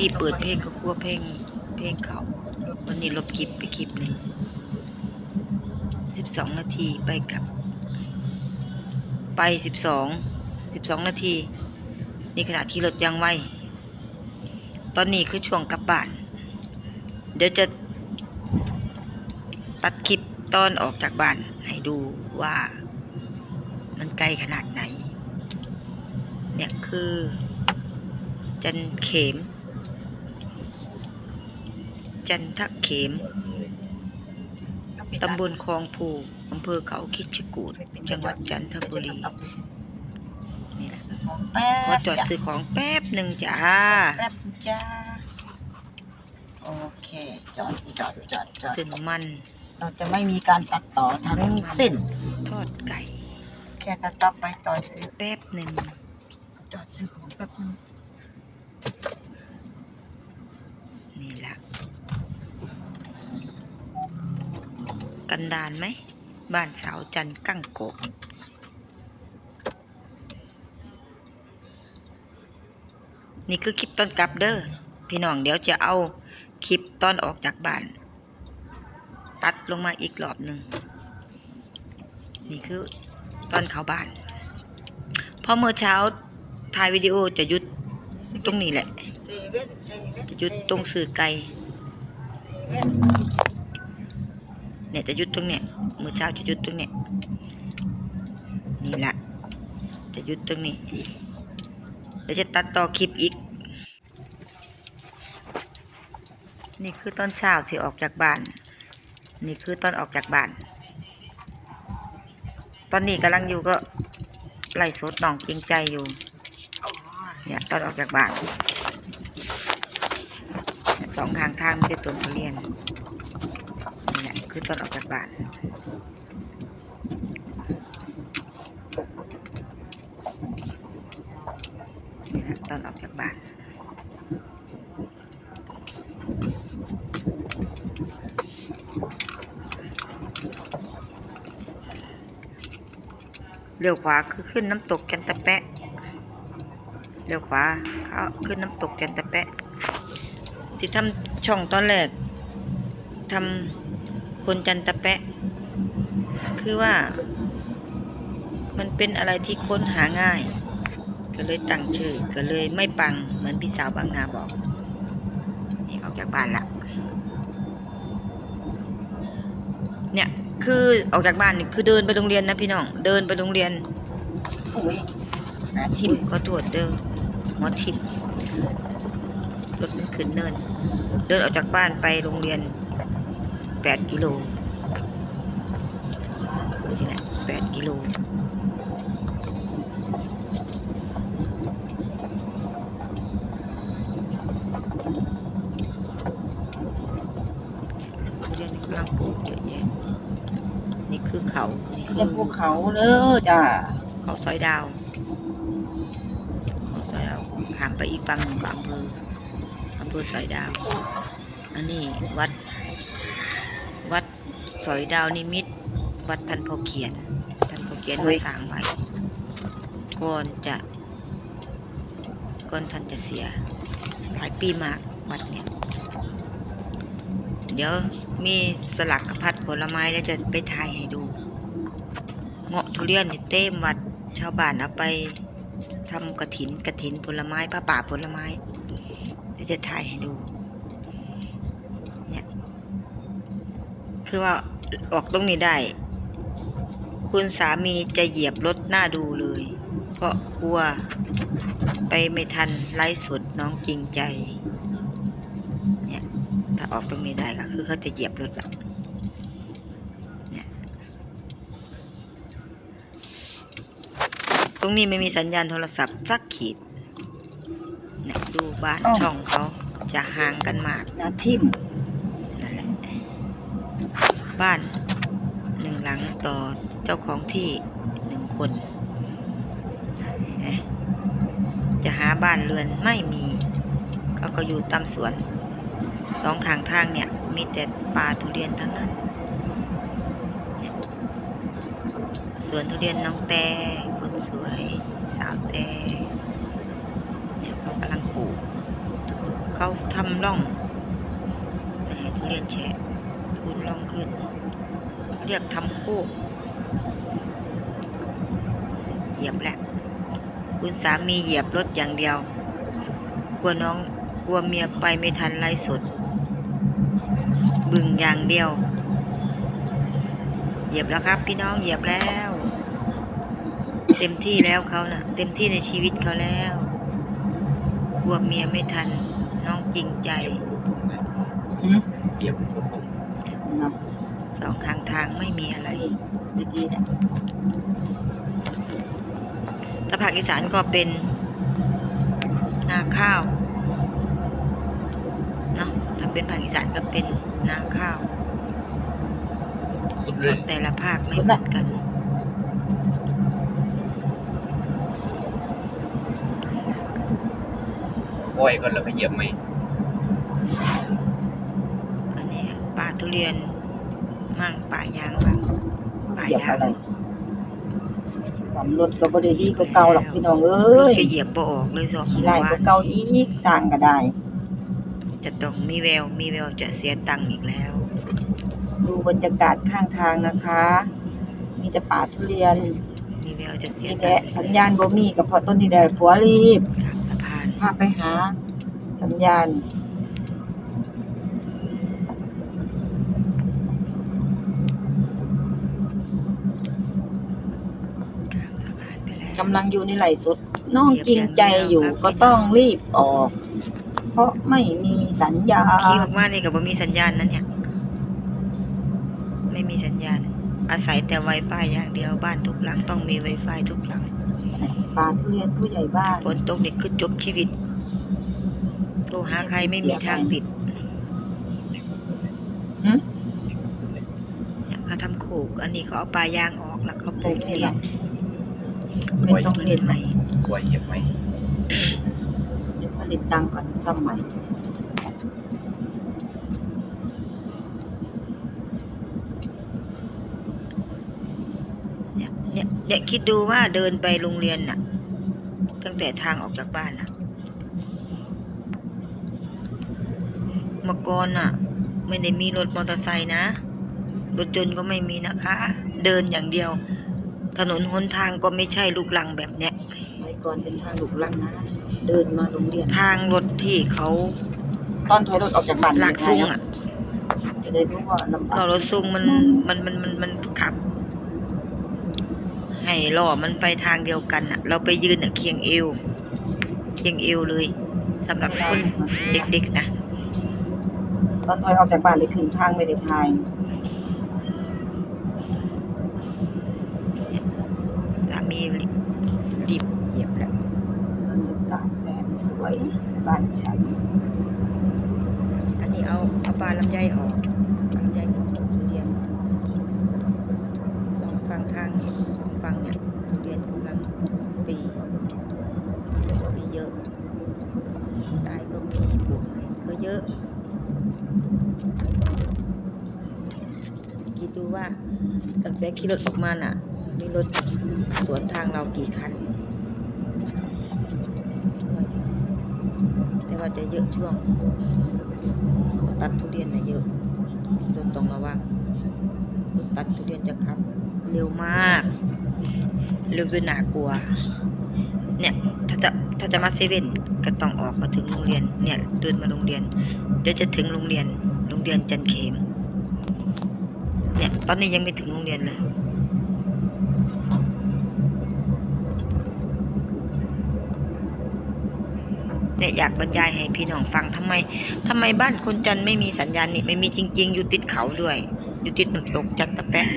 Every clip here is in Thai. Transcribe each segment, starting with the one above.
กี้เปิดเพลงก็กลัวเพลงเพลงเขาวันนี้ลบคลิปไปคลิปหนึ่งสิบสองนาทีไปกลับ ไปสิบสองสิบสองนาทีนี่ขณะที่รถยังไวตอนนี้คือช่วงกลับบ้าน เดี๋ยวจะตัดคลิปตอนออกจากบ้านให้ดูว่ามันไกลขนาดไหน เนี่ยคือจันเข็ม จันทะเขม ตำบลคลองผูอำเภอเขาคิดชกูดจังหวัดจันทบุรี นี่แหละซื้อของแป๊บขอจอดซื้อของแป๊บหนึ่งจ้า แป๊บจ้า โอเค จอดจอดจอดจอดซื้อน้ำมัน เราจะไม่มีการตัดต่อทั้งสิ้น ทอดไก่ แค่สต็อปไปจอดซื้อแป๊บหนึ่งจอดซื้อของแป๊บนึงนี่แหละ กันดานไหม บ้านสาวจันกั้งโกะนี่คือคลิปตอนกลับเด้อพี่น้องเดี๋ยวจะเอาคลิปตอนออกจากบ้าน ตัดลงมาอีกรอบหนึ่งนี่คือตอนเข้าบ้านพอเมื่อเช้าถ่ายวิดีโอจะหยุดตรงนี้แหละจะหยุดตรงสื่อไกล เนี่ยจะหยุดตรงเนี้ยมือเช้าจะหยุดตรงเนี้ยนี่แหละจะหยุดตรงนี้เดี๋ยวจะตัดต่อคลิปอีก นี่คือตอนเช้าที่ออกจากบ้าน นี่คือตอนออกจากบ้าน ตอนนี้กำลังอยู่ก็ไล่สดน้องจริงใจอยู่เนี่ยตอนออกจากบ้านสองข้างทางมีแต่ต้นทุเรียน คือตอนออกจากบ้านนี่แหละตอนออกจากบ้านเลี้ยวขวาคือขึ้นน้ำตกจันตะแปะเลี้ยวขวาเขาขึ้นน้ำตกจันตะแปะ ที่ทำช่องตอนแรกทำ คนจันตะแปะ คือว่า มันเป็นอะไรที่ค้นหาง่าย ก็เลยตั้งชื่อ ก็เลยไม่ปังเหมือนพี่สาวบางนาบอก นี่ออกจากบ้านละเนี่ยคือออกจากบ้านนี่คือเดินไปโรงเรียนนะพี่น้อง เดินไปโรงเรียนอุ้ยทิมมก็ตรวจเด้อหมอทิมรถมันขึ้นเนิน เดินออกจากบ้านไปโรงเรียน แปดกิโลนี่แหละแปดกิโลเรียนกำลังปลูกเยอะแยะนี่คือเขานี่คืเรียอกภูเขาเด้อจ้าเขาซอยดาวเขาซอยดาวห่างไปอีกฝั่งหนึ่งของอำเภออำเภอซอยดาว อันนี้วัด วัดซอยดาวนิมิตรวัดท่านพอเขียนท่านพอเขียนมาสร้างไว้ก่อนจะก่อนท่านจะเสีย หลายปีมากวัดเนี่ย เดี๋ยวมีสลักกระพัดผลไม้แล้วจะไปถ่ายให้ดู เงาะทุเรียนเต็มวัดชาวบ้านเอาไปทำกระถินกระถินผลไม้ผ้าป่าผลไม้เดี๋ยวจะถ่ายให้ดู เนี่ย คือว่าออกตรงนี้ได้ คุณสามีจะเหยียบรถหน้าดูเลย เพราะกลัว ไปไม่ทันไล่สดน้องจริงใจเนี่ยถ้าออกตรงนี้ได้ก็คือเขาจะเหยียบรถละตรงนี้ไม่มีสัญญาณโทรศัพท์สักขีดเนี่ยดูบ้านช่องเขาจะห่างกันมากหาทิมนั่นแหละ บ้านหนึ่งหลังต่อเจ้าของที่หนึ่งคนจะหาบ้านเรือนไม่มีเขาก็อยู่ตามสวนสองข้างทางเนี่ย มีแต่ป่าทุเรียนทั้งนั้นสวนทุเรียนน้องแต่คนสวยสาวแต่เนี่ยเขากำลังปลูกเขาทำร่องไม่ให้ทุเรียนแฉะ พูนร่องขึ้นเขาเรียกทำโคกเหยียบแหละ คุณสามีเหยียบรถอย่างเดียว กลัวน้องกลัวเมียไปไม่ทันไล่สด บึงอย่างเดียว เหยียบแล้วครับ พี่น้องเหยียบแล้ว เต็มที่แล้วเขานะ่ะ เต็มที่ในชีวิตเขาแล้ว กลัวเมียไม่ทัน น้องจริงใจเหยียบ สองข้างทางไม่มีอะไรดีๆนะถ้าภาคอีสานก็เป็นนาข้าวเนาะถ้าเป็นภาคอีสานก็เป็นนาข้าวสุดเลยแต่ละภาคไม่เหมือนกันปล่อยก่อนแล้วก็เหยียบใหม่อันนี้ป่าทุเรียน มั่งป่ายางบ้างป่าเหยียบยางอะไรสำรถก็บ่ได้ดีก็เก่าหรอกพี่น้องเอ้รถยก็เหยียบบ่ออกเลยสองขี้ไล่ว่าก็เก่าอีกสร้างก็ได้ จะต้องมีแววมีแววจะเสียตังค์อีกแล้ว ดูบรรยากาศข้างทางนะคะ มีแต่ป่าทุเรียนมีแววจะเสียนี่ตัแหงละค์สัญญาณบ่มีก็เพราะต้นที่แดดผัวรีบข้ามสะพานพาไปหา สัญญาณ ข้ามสะพานไปแล้วกำลังอยู่ในไหลฟ์สดน้องจริงใจอยู่ก็ต้องรีบออก เพราะไม่มีสัญญาขี่ณออกมานี่ก็บ่มีสัญญาณนั้นเนี่ยไม่มีสัญญาณ อาศัยแต่ Wi-Fi อย่างเดียวบ้านทุกหลังต้องมี Wi-Fi ทุกหลังป่าทุเรียนผู้ใหญ่บ้านฝนตกนี่คือจบชีวิตโทรหาใครไม่มีทางติดหึเนี่ยเขาทำโขกอันนี้เขาเอาปลายางออกแล้วเขาปลูกทุเรียน ไม่ต้องทุเรีเรียยนนใหม่ปล่อยเหยียบใหม่เดี๋ยวผลิตตังค์ก่อนทำใหม่เนี่ยเนี่ยเนี่ยคิดดูว่าเดินไปโรงเรียนน่ะ ตั้งแต่ทางออกจากบ้านน่ะเมื่อก่อนน่ะ ไม่ได้มีรถมอเตอร์ไซค์นะ รถยนต์ก็ไม่มีนะคะ เดินอย่างเดียว ถนนหนทางก็ไม่ใช่ลูกลังแบบเนี้ยไว้ก่อนเป็นทางหลุกลังนะ เดินมาโรงเรียน ทางรถที่เขาตอนถอยรถออกจากบ้านลากซุงอะจะได้รู้ว่าลำบากเรารถซุงมันมันมันมันมันขับ ให้ล้อมันไปทางเดียวกันอะ เราไปยืนอะเคียงเอว เคียงเอวเลยสำหรับคนเด็กๆนะตอนถอยออกจากบ้านได้ขึ้นทางไม่ได้ทาย สามีรีบเหยียบแล้ว บรรยากาศแสนสวยบ้านฉัน อันนี้เอาเอาปลาลำไยออกปลาลำไยของทุเรียนสองฝั่งทางนี่สองฝั่งเนี่ยทุเรียนกำลังสองปีมีเยอะตายก็มีปลูกใหม่ก็เย อะคิดดูว่าตั้งแต่ขี่รถออกมาน่ะ มีรถสวนทางเรากี่คัน แต่ว่าจะเยอะช่วงขาตัดทุเรียนน่ะเยอะขี่รถต้องระวังรถตัดทุเรียนจะขับ เร็วมาก เร็วจนน่ากลัว เนี่ย จะถ้าจะมาเซเว่นก็ต้องออกมาถึงโรงเรียนเนี่ยเดินมาโรงเรียน เดี๋ยวจะถึงโรงเรียน โรงเรียนจันเขมเนี่ยตอนนี้ยังไม่ถึงโรงเรียนเลยเนี่ยอยากบรรยายให้พี่น้องฟังทำไมทำไมบ้านคนจันไม่มีสัญญาณนี่ไม่มีจริง ๆ อยู่ติดเขาด้วย อยู่ติดน้ำตกจัดตะแปะ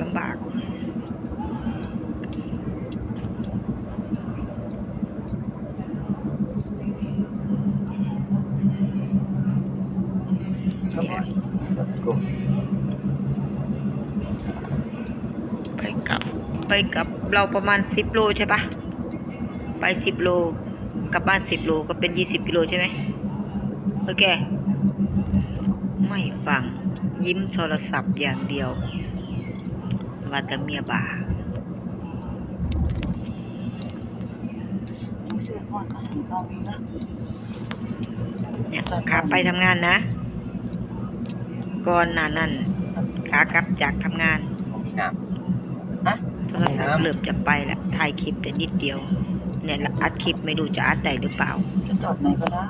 ลำบาก ก็ไม่เสียงรถกลุ่ม ไปกลับ ไป กลับเราประมาณสิบโลใช่ปะไปสิบโลกลับบ้านสิบโลก็เป็นยี่สิบกิโลใช่ไหมโอเค ไม่ฟังยิ้มโทรศัพท์อย่างเดียวว่าแต่เมียบ่ายังซื้อพอดมาให้ซองอยู่นะเนี่ยขาไปทำงานนะ ก่อนหน้านั้นขากลับจากทำงานผมมีหนักโท รศัพท์เริ่มจะไปแล้วถ่ายคลิปแต่นิดเดียว เนี่ยอัดคลิปไม่รู้จะอัดได้หรือเปล่าจะจอดไหนก็ได้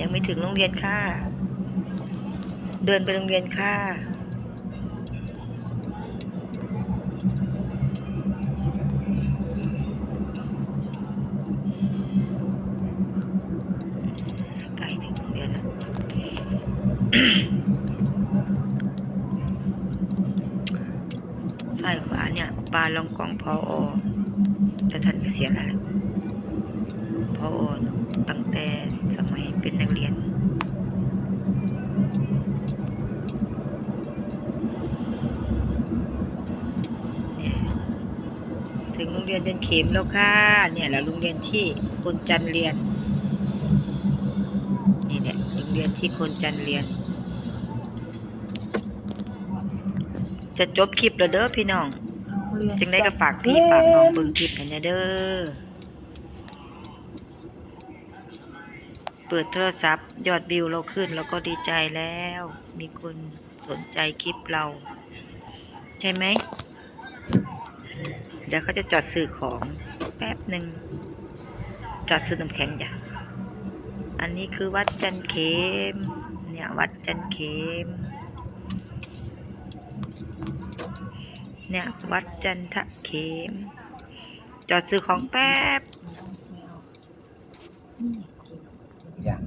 ยังไม่ถึงโรงเรียนค่ะ เดินไปโรงเรียนค่ะ ใกล้ถึงโรงเรียนแล้ว ซ้ายขวาเนี่ยปลาลองกองพออแต่ท่านเกษียณแล้วพออตั้งแต่สมัยเป็นนักเรียนเนี่ยถึงโรงเรียนเดินเข็มแล้วค่ะ เนี่ยแหละโรงเรียนที่คนจันเรียน นี่เนี่ยโรงเรียนที่คนจันเรียนจะจบคลิปแล้วเด้อพี่น้อง เรียนจึงได้ก็ฝากพี่ฝากน้องเบิ่งคลิปกันนะเด้อ เปิดโทรศัพท์ ยอดวิวเราขึ้นแล้วก็ดีใจแล้ว มีคนสนใจคลิปเรา ใช่ไหม เดี๋ยวเขาจะจอดซื้อของแป๊บหนึ่งจอดซื้อน้ำแข็งจ้ะอันนี้คือวัดจันเขมเนี่ยวัดจันเขม เนี่ย วัดจันทะเขม จอดซื้อของแป๊บ อย่าง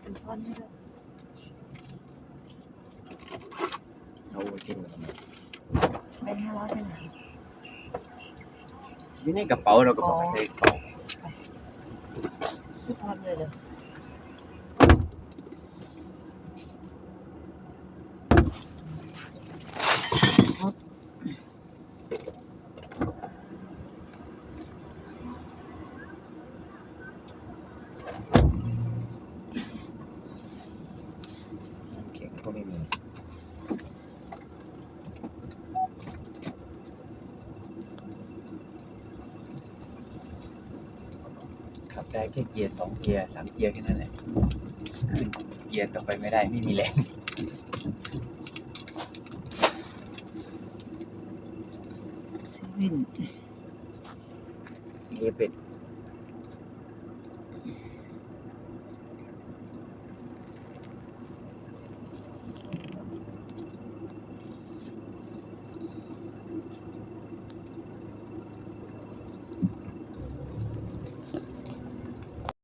เป็นท่อนให้ด้วย เอาไว้กินกัน เป็นห้าร้อยไปไหน อยู่ ในกระเป๋าเราก็บอกให้ใส่กระเป๋าที่พอดเลยเลยเข็งก็ไม่มีขับได้แค่เกียร์สองเกียร์สามเกียร์แค่นั้นแหละขึ้นเกียร์ต่อไปไม่ได้ไม่มีแรงเซเว่นเกียร์เป็ด